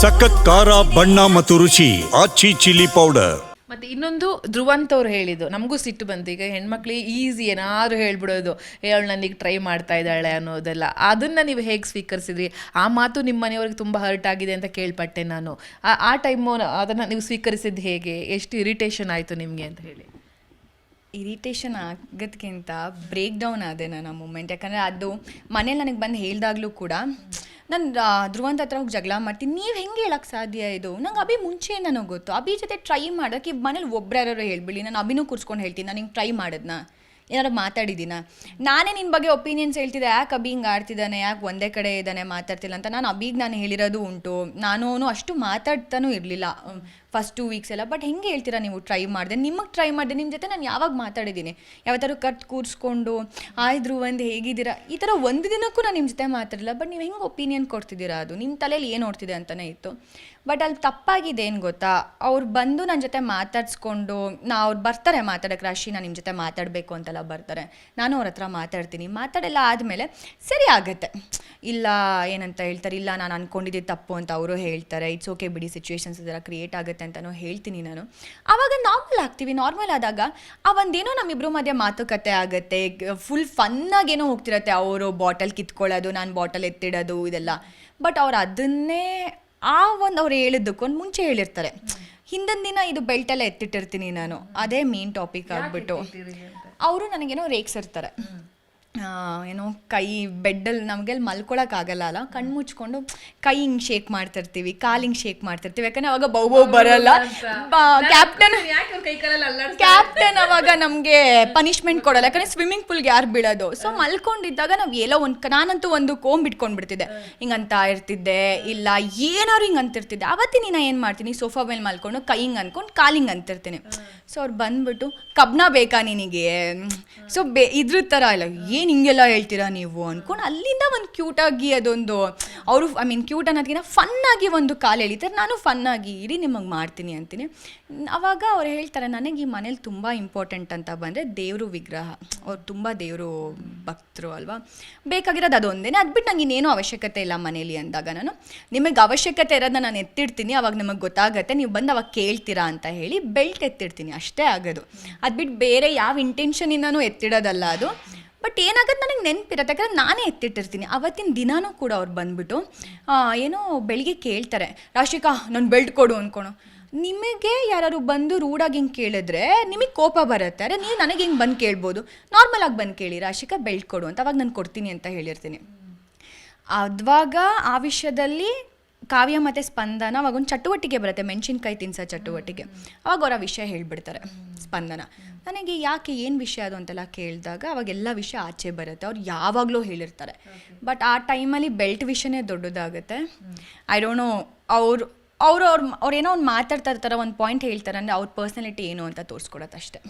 ಸಖತ್ ಖಾರ ಬಣ್ಣ ಮತ್ತು ರುಚಿ ಆಚಿ ಚಿಲ್ಲಿ ಪೌಡರ್. ಮತ್ತೆ ಇನ್ನೊಂದು ಧ್ರುವಂತ್ ಅವ್ರು ಹೇಳಿದ್ದು. ನಮಗೂ ಸಿಟ್ಟು ಬಂತು. ಈಗ ಹೆಣ್ಮಕ್ಳಿಗೆ ಈಸಿ ಏನಾದರೂ ಹೇಳ್ಬಿಡೋದು. ಅವಳು ನನಗೆ ಟ್ರೈ ಮಾಡ್ತಾ ಇದ್ದಾಳೆ ಅನ್ನೋದೆಲ್ಲ. ಅದನ್ನ ನೀವು ಹೇಗೆ ಸ್ವೀಕರಿಸಿದ್ರಿ? ಆ ಮಾತು ನಿಮ್ಮ ಮನೆಯವ್ರಿಗೆ ತುಂಬ ಹರ್ಟ್ ಆಗಿದೆ ಅಂತ ಕೇಳ್ಪಟ್ಟೆ ನಾನು. ಆ- ಆ ಟೈಮು ಅದನ್ನು ನೀವು ಸ್ವೀಕರಿಸಿದ್ದು ಹೇಗೆ? ಎಷ್ಟು ಇರಿಟೇಷನ್ ಆಯಿತು ನಿಮಗೆ ಅಂತ ಹೇಳಿ. ಇರಿಟೇಷನ್ ಆಗೋದಕ್ಕಿಂತ ಬ್ರೇಕ್ ಡೌನ್ ಆದೆ ನಾನು ಆ ಮೂಮೆಂಟ್ ಯಾಕಂದರೆ ಅದು ಮನೇಲಿ ನನಗೆ ಬಂದು ಹೇಳಿದಾಗಲೂ ಕೂಡ ನಾನು ಧ್ರುವಂತ ಹತ್ರ ಹೋಗಿ ಜಗಳ ಮಾಡ್ತೀನಿ. ನೀವು ಹೆಂಗೆ ಹೇಳಕ್ಕೆ ಸಾಧ್ಯ ಇದು? ನಂಗೆ ಅಭಿ ಮುಂಚೆಯಿಂದನೂ ಗೊತ್ತು. ಅಭಿ ಜೊತೆ ಟ್ರೈ ಮಾಡೋಕ್ಕೆ ಮನೇಲಿ ಒಬ್ರ್ಯಾರು ಹೇಳ್ಬಿಡಿ. ನಾನು ಅಭಿನೂ ಕೂರ್ಸ್ಕೊಂಡು ಹೇಳ್ತೀನಿ. ನಾನು ಹಿಂಗೆ ಟ್ರೈ ಮಾಡಿದ್ನ. ಏನಾರು ಮಾತಾಡಿದ್ದೀನ? ನಾನೇ ನಿನ್ನ ಬಗ್ಗೆ ಒಪಿನಿಯನ್ಸ್ ಹೇಳ್ತಿದ್ದೆ. ಯಾಕೆ ಅಭಿ ಹಿಂಗೆ ಆಡ್ತಿದ್ದಾನೆ? ಯಾಕೆ ಒಂದೇ ಕಡೆ ಇದ್ದಾನೆ? ಮಾತಾಡ್ತಿಲ್ಲ ಅಂತ. ನಾನು ಅಭಿಗೆ ನಾನು ಹೇಳಿರೋದು ಉಂಟು. ನಾನು ಅಷ್ಟು ಮಾತಾಡ್ತಾನೂ ಇರಲಿಲ್ಲ. ಫಸ್ಟ್ ಟೂ ವೀಕ್ಸ್ ಎಲ್ಲ. ಬಟ್ ಹೆಂಗೆ ಹೇಳ್ತೀರಾ ನೀವು ಟ್ರೈ ಮಾಡಿದೆ? ನಿಮಗೆ ಟ್ರೈ ಮಾಡಿದೆ. ನಿಮ್ಮ ಜೊತೆ ನಾನು ಯಾವಾಗ ಮಾತಾಡಿದ್ದೀನಿ? ಯಾವತ್ತಾರು ಕಟ್ ಕೂರಿಸ್ಕೊಂಡು, ಆಯ್ದ್ರು ಒಂದು ಹೇಗಿದ್ದೀರಾ? ಈ ಥರ ಒಂದು ದಿನಕ್ಕೂ ನಾನು ನಿಮ್ಮ ಜೊತೆ ಮಾತಾಡಿಲ್ಲ. ಬಟ್ ನೀವು ಹೆಂಗೆ ಒಪಿನಿಯನ್ ಕೊಡ್ತಿದ್ದೀರಾ ಅದು? ನಿಮ್ಮ ತಲೆಯಲ್ಲಿ ಏನು ನೋಡ್ತಿದೆ ಅಂತಲೇ ಇತ್ತು. ಬಟ್ ಅಲ್ಲಿ ತಪ್ಪಾಗಿದೆ ಏನು ಗೊತ್ತಾ? ಅವ್ರು ಬಂದು ನನ್ನ ಜೊತೆ ಮಾತಾಡಿಸ್ಕೊಂಡು, ನಾ ಅವ್ರು ಬರ್ತಾರೆ, ಮಾತಾಡೋಕೆ ರಾಶಿ ನಾನು ನಿಮ್ಮ ಜೊತೆ ಮಾತಾಡಬೇಕು ಅಂತೆಲ್ಲ ಬರ್ತಾರೆ. ನಾನು ಅವ್ರ ಹತ್ರ ಮಾತಾಡ್ತೀನಿ. ಮಾತಾಡೆಲ್ಲ ಆದಮೇಲೆ ಸರಿ ಆಗುತ್ತೆ. ಇಲ್ಲ, ಏನಂತ ಹೇಳ್ತಾರೆ? ಇಲ್ಲ, ನಾನು ಅಂದ್ಕೊಂಡಿದ್ದೆ ತಪ್ಪು ಅಂತ ಅವರು ಹೇಳ್ತಾರೆ. ಇಟ್ಸ್ ಓಕೆ ಬಿಡಿ ಸಿಚುವೇಶನ್ಸ್ ಇದೆಲ್ಲ ಕ್ರಿಯೇಟ್ ಆಗುತ್ತೆ. ಅಂತಲೂ ಹೇಳ್ತೀನಿ ನಾನು. ಆವಾಗ ನಾರ್ಮಲ್ ಆಗ್ತೀವಿ ನಾರ್ಮಲ್ ಆದಾಗ ಆ ಒಂದೇನೋ ನಮ್ಮಿಬ್ಬರು ಮಧ್ಯೆ ಮಾತುಕತೆ ಆಗುತ್ತೆ ಫುಲ್ ಫನ್ನಾಗೇನೋ ಹೋಗ್ತಿರತ್ತೆ ಅವರು ಬಾಟಲ್ ಕಿತ್ಕೊಳ್ಳೋದು ನಾನು ಬಾಟಲ್ ಎತ್ತಿಡೋದು ಇದೆಲ್ಲ. ಬಟ್ ಅವ್ರು ಅದನ್ನೇ ಆ ಒಂದು ಅವ್ರು ಹೇಳಿದ್ದಕ್ಕೊಂದು ಮುಂಚೆ ಹೇಳಿರ್ತಾರೆ. ಹಿಂದಿನ ದಿನ ಇದು ಬೆಲ್ಟ್ ಎಲ್ಲ ಎತ್ತಿಟ್ಟಿರ್ತೀನಿ ನಾನು. ಅದೇ ಮೇನ್ ಟಾಪಿಕ್ ಆಗಿಬಿಟ್ಟು. ಅವರು ನನಗೇನೋ ರೇಗ್ಸಿರ್ತಾರೆ. ಏನೋ ಕೈ ಬೆಡ್ಡಲ್ಲಿ ನಮಗೆಲ್ಲಿ ಮಲ್ಕೊಳಕ್ಕಾಗಲ್ಲ ಅಲ್ಲ? ಕಣ್ಣು ಮುಚ್ಕೊಂಡು ಕೈ ಹಿಂಗೆ ಶೇಕ್ ಮಾಡ್ತಿರ್ತೀವಿ ಕಾಲು ಹಿಂಗೆ ಶೇಕ್ ಮಾಡ್ತಿರ್ತೀವಿ. ಯಾಕಂದ್ರೆ ಅವಾಗ ಬೌ ಬೌ ಬರಲ್ಲ. ಕ್ಯಾಪ್ಟನ್ ಕ್ಯಾಪ್ಟನ್ ಅವಾಗ ನಮಗೆ ಪನಿಷ್ಮೆಂಟ್ ಕೊಡಲ್ಲ. ಯಾಕಂದ್ರೆ ಸ್ವಿಮ್ಮಿಂಗ್ ಪೂಲ್ಗೆ ಯಾರು ಬೀಳೋದು? ಸೊ ಮಲ್ಕೊಂಡಿದ್ದಾಗ ನಾವು ಎಲ್ಲೋ ಒಂದು ನಾನಂತೂ ಒಂದು ಕೋಂಬ್ ಇಟ್ಕೊಂಡ್ಬಿಡ್ತಿದ್ದೆ ಹಿಂಗಂತ ಇರ್ತಿದ್ದೆ ಇಲ್ಲ ಏನಾದ್ರು ಹಿಂಗೆ ಅಂತಿರ್ತಿದ್ದೆ. ಅವತ್ತಿನ ದಿನ ಏನು ಮಾಡ್ತೀನಿ? ಸೋಫಾ ಮೇಲೆ ಮಲ್ಕೊಂಡು ಕೈ ಹಿಂಗೆ ಅಂದ್ಕೊಂಡು ಕಾಲು ಹಿಂಗೆ ಅಂತಿರ್ತೀನಿ. ಸೊ ಅವ್ರು ಬಂದ್ಬಿಟ್ಟು ಕಬ್ನ ಬೇಕಾ ನಿನಗೆ? ಸೊ ಬೇ ಇದ್ರ ಥರ ಇಲ್ಲ ಏನು ಹಿಂಗೆಲ್ಲ ಹೇಳ್ತೀರಾ ನೀವು ಅಂದ್ಕೊಂಡು ಅಲ್ಲಿಂದ ಒಂದು ಕ್ಯೂಟಾಗಿ ಅದೊಂದು, ಅವರು ಐ ಮೀನ್ ಕ್ಯೂಟ್ ಅನ್ನೋದಕ್ಕಿಂತ ಫನ್ನಾಗಿ ಒಂದು ಕಾಲು ಎಳಿತಾರೆ. ನಾನು ಫನ್ನಾಗಿ ಇರಿ, ನಿಮಗೆ ಮಾಡ್ತೀನಿ ಅಂತೀನಿ. ಆವಾಗ ಅವ್ರು ಹೇಳ್ತಾರೆ, ನನಗೆ ಈ ಮನೇಲಿ ತುಂಬ ಇಂಪಾರ್ಟೆಂಟ್ ಅಂತ ಬಂದರೆ ದೇವರು ವಿಗ್ರಹ. ಅವ್ರು ತುಂಬ ದೇವರು ಭಕ್ತರು ಅಲ್ವಾ? ಬೇಕಾಗಿರೋದು ಅದೊಂದೇ. ಅದು ಬಿಟ್ಟು ನಂಗೆ ಇನ್ನೇನು ಅವಶ್ಯಕತೆ ಇಲ್ಲ ಮನೇಲಿ ಅಂದಾಗ ನಾನು. ನಿಮಗೆ ಅವಶ್ಯಕತೆ ಇರೋದನ್ನ ನಾನು ಎತ್ತಿಡ್ತೀನಿ, ಅವಾಗ ನಿಮಗೆ ಗೊತ್ತಾಗತ್ತೆ. ನೀವು ಬಂದು ಅವಾಗ ಕೇಳ್ತೀರಾ ಅಂತ ಹೇಳಿ ಬೆಲ್ಟ್ ಎತ್ತಿಡ್ತೀನಿ. ಅಷ್ಟೇ ಆಗೋದು. ಅದು ಬಿಟ್ಟು ಬೇರೆ ಯಾವ ಇಂಟೆನ್ಷನಿಂದನೂ ಎತ್ತಿಡೋದಲ್ಲ ಅದು. ಬಟ್ ಏನಾಗುತ್ತೆ ನನಗೆ ನೆನಪಿರತ್ತೆ? ಯಾಕಂದ್ರೆ ನಾನೇ ಎತ್ತಿಟ್ಟಿರ್ತೀನಿ. ಅವತ್ತಿನ ದಿನಾನೂ ಕೂಡ ಅವ್ರು ಬಂದ್ಬಿಟ್ಟು ಏನೋ ಬೆಳಿಗ್ಗೆ ಕೇಳ್ತಾರೆ. ರಾಶಿಕಾ ನನ್ನ ಬೆಲ್ಟ್ ಕೊಡು ಅನ್ಕೊಳು ನಿಮಗೆ ಯಾರು ಬಂದು ರೂಡಾಗಿ ಹಿಂಗೆ ಕೇಳಿದ್ರೆ ನಿಮಗೆ ಕೋಪ ಬರುತ್ತೆ. ಅರೆ, ನೀವು ನನಗೆ ಹಿಂಗೆ ಬಂದು ಕೇಳ್ಬೋದು. ನಾರ್ಮಲ್ ಆಗಿ ಬಂದು ಕೇಳಿ, ರಾಶಿಕಾ, ಬೆಲ್ಟ್ ಕೊಡು ಅಂತ. ಅವಾಗ ನಾನು ಕೊಡ್ತೀನಿ ಅಂತ ಹೇಳಿರ್ತೀನಿ. ಅದ್ವಾಗ ಆ ವಿಷಯದಲ್ಲಿ ಕಾವ್ಯ ಮತ್ತು ಸ್ಪಂದನ ಅವಾಗ ಒಂದು ಚಟುವಟಿಕೆ ಬರುತ್ತೆ. ಮೆಣಸಿನ್ಕಾಯಿ ತಿನ್ಸೋ ಚಟುವಟಿಕೆ. ಅವಾಗ ಅವರ ವಿಷಯ ಹೇಳಿಬಿಡ್ತಾರೆ, ಸ್ಪಂದನ. ನನಗೆ ಯಾಕೆ ಏನು ವಿಷಯ ಅದು ಅಂತೆಲ್ಲ ಕೇಳಿದಾಗ ಅವಾಗೆಲ್ಲ ವಿಷಯ ಆಚೆ ಬರುತ್ತೆ. ಅವ್ರು ಯಾವಾಗಲೂ ಹೇಳಿರ್ತಾರೆ. ಬಟ್ ಆ ಟೈಮಲ್ಲಿ ಬೆಲ್ಟ್ ವಿಷಯನೇ ದೊಡ್ಡದಾಗುತ್ತೆ. ಐ ಡೋಂಟ್ ನೋ, ಅವ್ರು, ಅವರು ಅವ್ರು ಅವ್ರು ಏನೋ ಒಂದು ಮಾತಾಡ್ತಾ ಇರ್ತಾರೆ, ಒಂದು ಪಾಯಿಂಟ್ ಹೇಳ್ತಾರೆ, ಅಂದರೆ ಅವ್ರ ಪರ್ಸನಾಲಿಟಿ ಏನು ಅಂತ ತೋರಿಸ್ಕೊಡತ್ತೆ ಅಷ್ಟೇ.